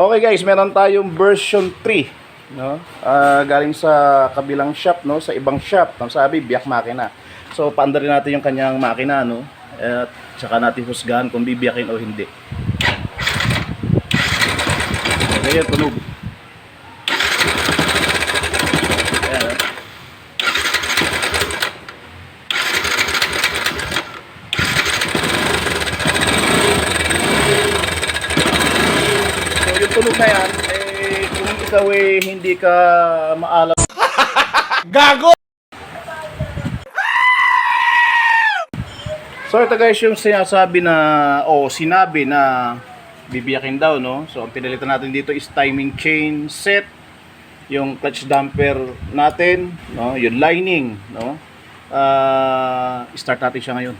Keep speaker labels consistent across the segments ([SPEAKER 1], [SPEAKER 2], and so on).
[SPEAKER 1] Okay guys, meron tayong version 3, no? Ah, galing sa kabilang shop, no? Sa ibang shop. Ang sabi, biyak makina. So, paandarin natin yung kanyang makina, no? At saka natin husgahan kung bibiyakin o hindi. Okay, tunog. Tunog na yan, eh, kung ikaw eh, hindi ka maalam
[SPEAKER 2] Gago!
[SPEAKER 1] So ito guys yung sinasabi na o sinabi na bibiyakin daw no. So ang pinalitan natin dito is timing chain set, yung clutch damper natin, no, yung lining, no. Ah, start natin siya ngayon.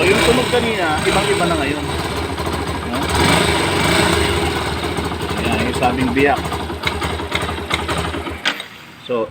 [SPEAKER 1] So yung tunog kanina, ibang-iba na ngayon. No? Ayan, yung sabing biyak. So,